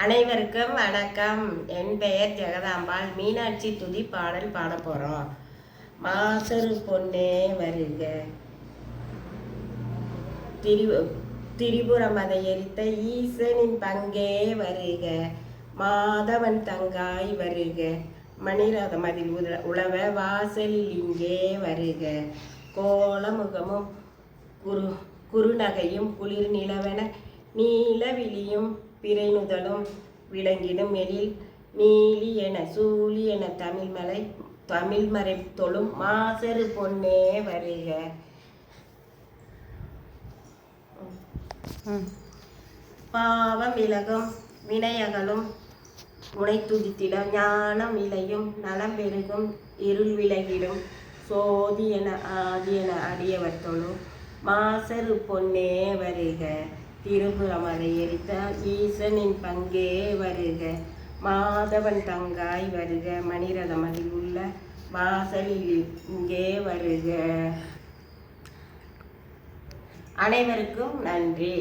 அனைவருக்கும் வணக்கம். என் பெயர் ஜெகதாம்பாள். மீனாட்சி துதி பாடல் பாட போகிறோம் மாசரு பொண்ணே வருக. திரி திரிபுரம் அதை எரித்த ஈசனின் பங்கே வருக. மாதவன் தங்காய் வருக. மணிரதம் அதில் உல உழவ வாசலில் இங்கே வருக. கோலமுகமும் குரு குறுநகையும் குளிர் நிலவென நீலவிழியும் பிறைநுதலும் விளங்கிடும் எழில் நீலி என சூழி என தமிழ்மலை தமிழ்மறை தொழும் மாசரு பொன்னே வருக. பாவம் விலகும் வினையகலும் உனை துதித்திட ஞானம் இலையும் நலம் பெருகும் இருள் விலகிடும் சோதி என ஆதி என அடியவர் தொழும் மாசரு பொன்னே வருக. திருபுரமலை எரித்தால் ஈசனின் பங்கே வருக. மாதவன் தங்காய் வருக. மணிரதமதில் உள்ள வாசலில் இங்கே வருக. அனைவருக்கும் நன்றி.